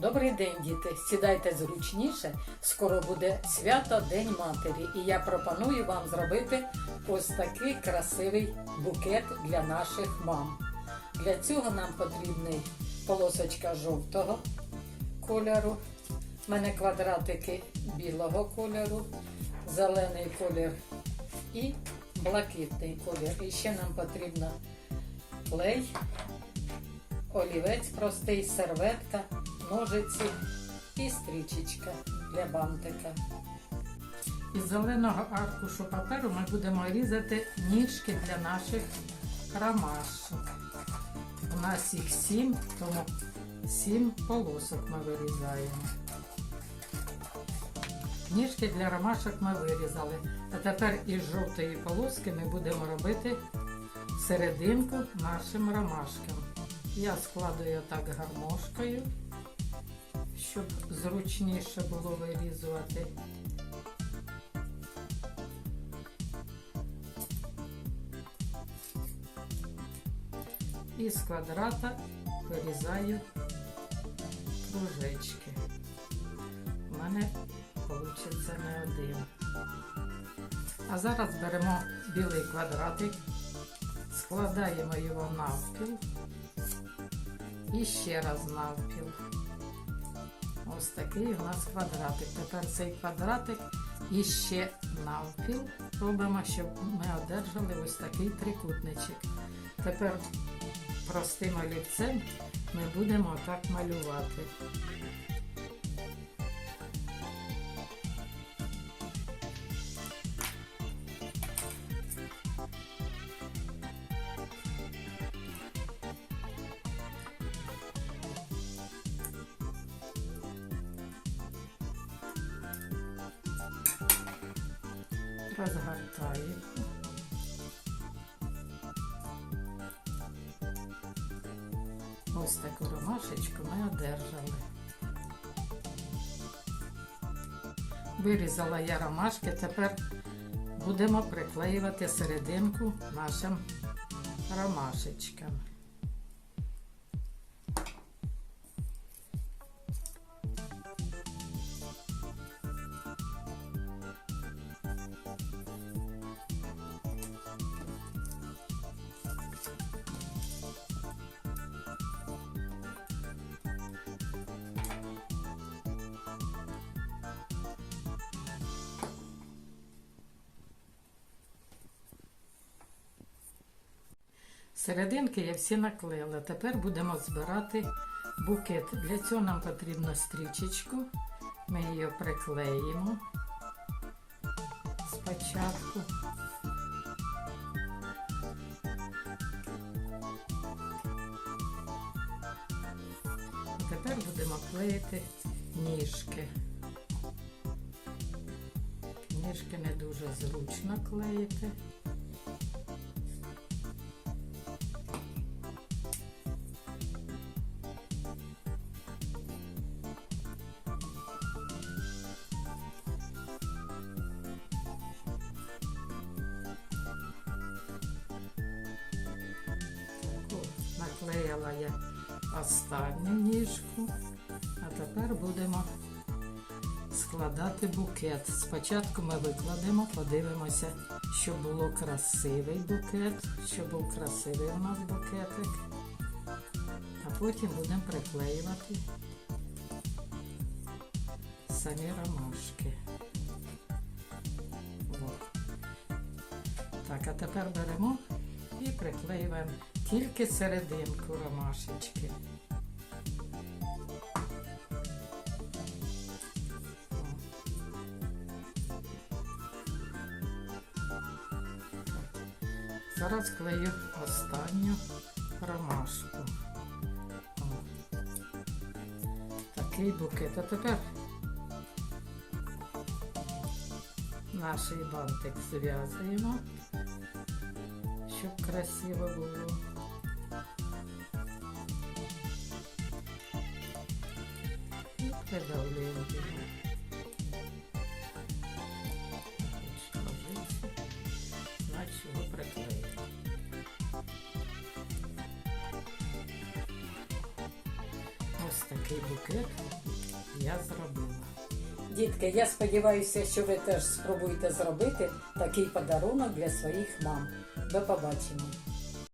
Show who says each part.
Speaker 1: Добрий день, діти. Сідайте зручніше. Скоро буде свято День Матері. І я пропоную вам зробити ось такий красивий букет для наших мам. Для цього нам потрібна полосочка жовтого кольору. У мене квадратики білого кольору, зелений колір і блакитний колір. І ще нам потрібно клей, олівець простий, серветка, ножиці і стрічечка для бантика. Із зеленого аркушу паперу ми будемо різати ніжки для наших ромашок. У нас їх сім, тому сім полосок ми вирізаємо. Ніжки для ромашок ми вирізали. А тепер із жовтої полоски ми будемо робити серединку нашим ромашкам. Я складую так гармошкою, щоб зручніше було вирізувати. І з квадрата вирізаю кружечки. У мене вийде не один. А зараз беремо білий квадратик, складаємо його навпіл і ще раз навпіл. Ось такий у нас квадратик. Тепер цей квадратик іще навпіл робимо, щоб ми одержали ось такий трикутничок. Тепер простим олівцем ми будемо так малювати. Розгортаємо. Ось таку ромашечку ми одержали. Вирізала я ромашки, тепер будемо приклеювати серединку нашим ромашечкам. Серединки я всі наклеїла. Тепер будемо збирати букет. Для цього нам потрібно стрічечку. Ми її приклеїмо спочатку. Тепер будемо клеїти ніжки. Ніжки не дуже зручно клеїти. Наклеїла я останню ніжку, а тепер будемо складати букет. Спочатку ми викладемо, подивимося, щоб було красивий букет, щоб був красивий у нас букетик, а потім будемо приклеювати самі ромашки. Так, а тепер беремо і приклеюємо тільки серединку ромашечки. Зараз клею останню ромашку. Такий букет. А тепер наш бантик зв'язуємо щоб красиво було. Придавлюємо його. Значить його приклеїмо. Ось
Speaker 2: такий букет я зробила.
Speaker 1: Дітки, я сподіваюся, що ви теж спробуєте зробити такий подарунок для своїх мам. До побачення!